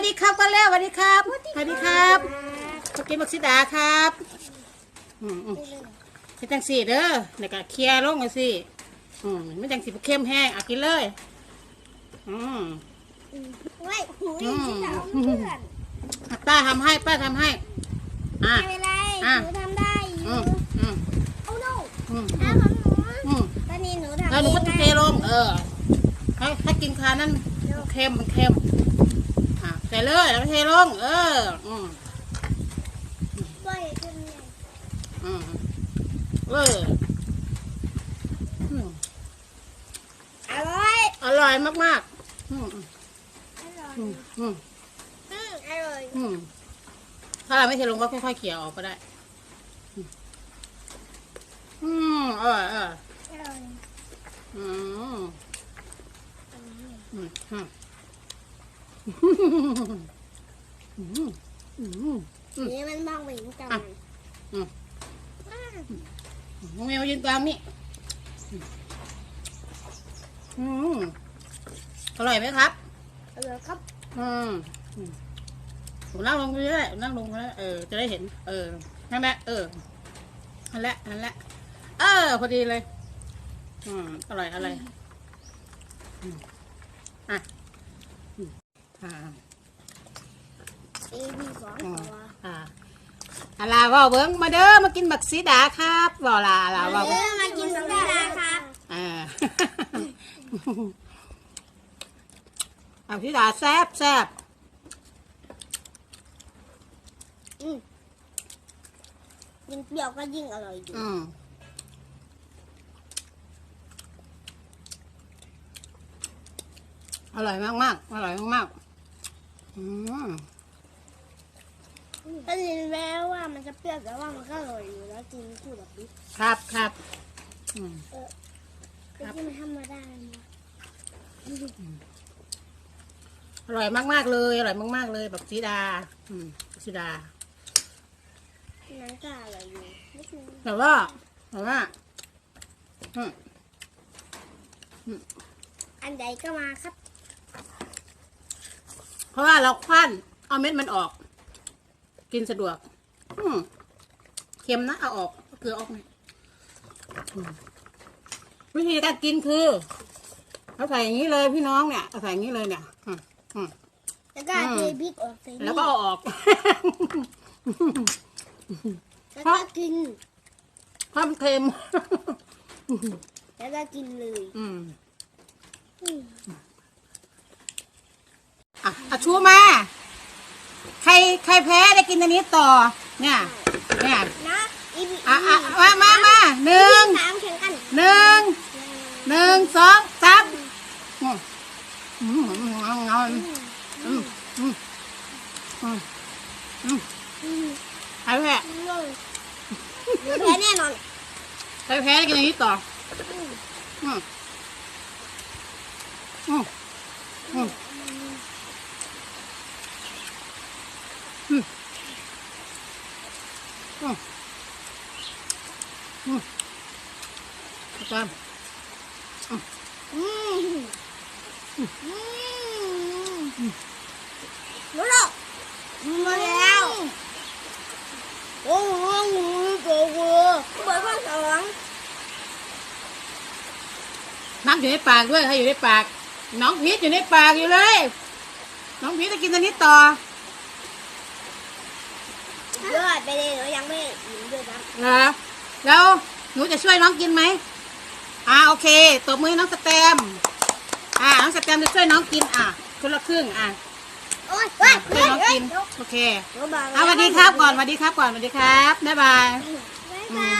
วัสดีครับกันแล้วสวัสดีครับสวัสดีครับมากินบักซิดาครับอืมอืมเป็นจังสี่เด้อเดี๋ยวก็เคลียร์ลงมาสิอืมไม่จังสิเข้มแห้งเอากินเลย อืมเว้ยหูยที่สาวเพื่อนอะป้าทำให้ป้าทำให้ อะ ไม่เป็นไรอะหนูทำได้ออืยู่มอืมโอ้โนอืมน้ำของหนูอืม ตอนนี้หนูทำแล้วหนูก็เองเทลงเออให้ให้กินคานั้นเค็มมันเค็มอะ ใส่เลยแล้วก็เทลงเออ อืมว่าอย่าขึ้นเลยอืมเอออืมอร่อยอร่อยมากๆอืมอร่อยอืมอืมอืมอร่อยอืมถ้าเราไม่เทลงก็ค่อยๆเขี่ยออกก็ได้ อืมอร่อยเอออร่อยอืมอืมอืมอืมอืม นี่มันบางเหมือนกันอะอืมน้องเมวยืนกลางนี่อืมอร่อยไหมครับอร่อยครับ อืมอืมนั่งลงไปเรื่อยนั่งลงไปเรื่อยเออ จะได้เห็น เออนั่นแหละเออนั่นแหละนั่นแหละ เออ พอดีเลย อืม อร่อย อร่อยอะ อ่า เอบีสองอืมตัวอ่าอาลาว่าเบิ้งมาเด้อมากินบักซีดาครับว่าลาอาลาว่าเอเบิ้งอมากินสังขยาครับอ่า เอาซีดาแซ่บแซ่บอืมยิ่งเปรี้ยวก็ยิ่งอร่อยอยู่อืมอร่อยมากมากๆอร่อยมากมากๆ อืมก็ยินแม้ว่ามันจะเปรี้ยวแต่ว่ามันก็อร่อยอยู่แล้วกินคู่แบบนี้ครับครับอืมแต่ที่มันธรรมดาเนาะอร่อยมากมากๆเลยอร่อยมากมากๆเลยบักซีดา อืมบักซีดา นั้นก็อร่อยอยู่นิดนึงแต่ว่าแต่ว่าอืมอันใดก็มาครับ เพราะว่าเราคว้านเอาเม็ดมันออก กินสะดวก อืมเค็มนะเอาออกเอาเกลือออกหน่อยอืมวิธีการกินคือเราใส่อย่างนี้เลยพี่น้องเนี่ยเอาใส่อย่างนี้เลยเนี่ยอืมอืม แล้วก็อืมเทพริกออกใส่นี่แล้วก็เอาออก แล้วก็กิน ความเค็ม แล้วก็กินเลยอืม อืม อะเอาชูมา ใครใครแพ้ได้กินอันนี้ต่อ เนี่ย เนี่ยนะอีพีอะอะมามามาหนึ่งสามแข่งกันหนึ่งหนึ่งสองสามอืมอืมอืมเอาเอาอืมอืมอืมอืมอืมใครแพ้เลยเดี๋ยวแพ้แน่นอนใครแพ้กินอย่างนี้ต่ออืมอืมอืมอืมอืม อืมอืมอาจารย์อืมอืมรู้หรอมาแล้วโอ้โหโอ้โหเบอร์ข้อสองน้ำอยู่ในปากด้วยใครอยู่ในปาก น้องพีชอยู่ในปากอยู่เลย น้องพีชจะกินอันนี้ต่อ เลือดไปเลยหนูยังไม่อิ่มด้วยนะนะแล้วหนูจะช่วยน้องกินไหมอ่าโอเคตบมือให้น้องสแตมป์อ่าน้องสแตมป์จะช่วยน้องกินอะคนละครึ่งอะโอ๊ยอะเฮ้ยช่วยน้องเฮ้ยกินเฮ้ยโอเคหนูบอกเอาสวัสดีครับก่อนสวัสดีครับก่อนสวัสดีครับบ๊ายบาย บ๊ายบาย